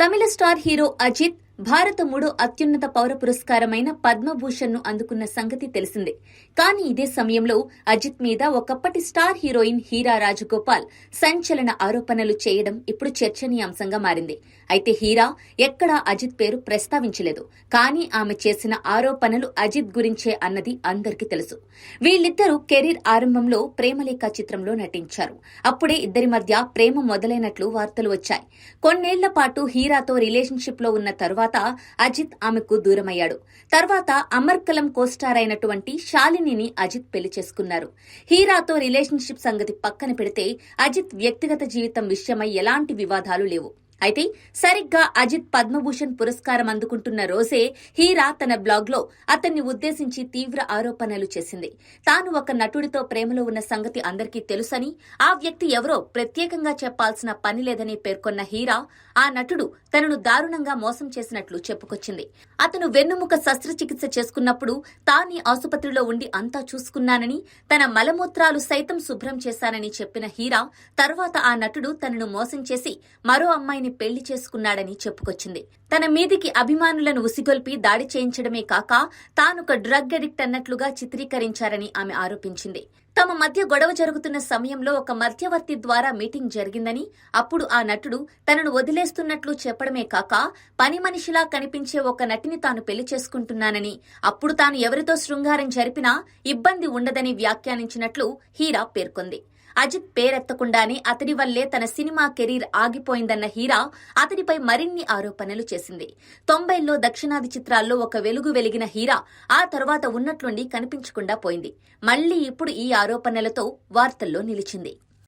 తమిళ star hero Ajit భారత మూడో అత్యున్నత పౌర పురస్కారమైన పద్మభూషణ్ను అందుకున్న సంగతి తెలిసిందే. కానీ ఇదే సమయంలో అజిత్ మీద ఒకప్పటి స్టార్ హీరోయిన్ హీరా రాజగోపాల్ సంచలన ఆరోపణలు చేయడం ఇప్పుడు చర్చనీయాంశంగా మారింది. అయితే హీరా ఎక్కడా అజిత్ పేరు ప్రస్తావించలేదు. కానీ ఆమె చేసిన ఆరోపణలు అజిత్ గురించే అన్నది అందరికీ తెలుసు. వీళ్ళిద్దరూ కెరీర్ ఆరంభంలో ప్రేమలేఖ చిత్రంలో నటించారు. అప్పుడే ఇద్దరి మధ్య ప్రేమ మొదలైనట్లు వార్తలు వచ్చాయి. కొన్నేళ్ళ పాటు హీరాతో రిలేషన్షిప్లో ఉన్న తరువాత అజిత్ ఆమెకు దూరమయ్యాడు. తర్వాత అమర్కలం కోస్టార్ అయినటువంటి శాలినిని అజిత్ పెళ్ళి చేసుకున్నారు. హీరాతో రిలేషన్షిప్ సంగతి పక్కన పెడితే అజిత్ వ్యక్తిగత జీవితం విషయమై ఎలాంటి వివాదాలు లేవు. అయితే సరిగ్గా అజిత్ పద్మభూషణ్ పురస్కారం అందుకుంటున్న రోజే హీరా తన బ్లాగ్లో అతన్ని ఉద్దేశించి తీవ్ర ఆరోపణలు చేసింది. తాను ఒక నటుడితో ప్రేమలో ఉన్న సంగతి అందరికీ తెలుసని ఆ వ్యక్తి ఎవరో ప్రత్యేకంగా చెప్పాల్సిన పని లేదని పేర్కొన్న హీరా ఆ నటుడు తనను దారుణంగా మోసం చేసినట్లు చెప్పుకొచ్చింది. అతను వెన్నుముక శస్త్రచికిత్స చేసుకున్నప్పుడు తాని ఆసుపత్రిలో ఉండి అంతా చూసుకున్నానని తన మలమూత్రాలు సైతం శుభ్రం చేశానని చెప్పిన హీరా తర్వాత ఆ నటుడు తనను మోసం చేసి మరో అమ్మాయిని పెళ్ళి చేసుకున్నాడని చెప్పుకొచ్చింది. తన మీదికి అభిమానులను ఉసిగొల్పి దాడి చేయించడమే కాక తానొక డ్రగ్ అడిక్ట్ అన్నట్లుగా చిత్రీకరించారని ఆమె ఆరోపించింది. తమ మధ్య గొడవ జరుగుతున్న సమయంలో ఒక మధ్యవర్తి ద్వారా మీటింగ్ జరిగిందని అప్పుడు ఆ నటుడు తనను వదిలేస్తున్నట్లు చెప్పడమే కాక పని మనిషిలా కనిపించే ఒక నటిని తాను పెళ్ళి చేసుకుంటున్నానని అప్పుడు తాను ఎవరితో శృంగారం జరిపినా ఇబ్బంది ఉండదని వ్యాఖ్యానించినట్లు హీరా పేర్కొంది. అజిత్ పేరెత్తకుండానే అతడి వల్లే తన సినిమా కెరీర్ ఆగిపోయిందన్న హీరా అతడిపై మరిన్ని ఆరోపణలు చేసింది. తొంభైల్లో దక్షిణాది చిత్రాల్లో ఒక వెలుగు వెలిగిన హీరా ఆ తర్వాత ఉన్నట్లుండి కనిపించకుండా పోయింది. మళ్ళీ ఇప్పుడు ఈ ఆరోపణలతో వార్తల్లో నిలిచింది.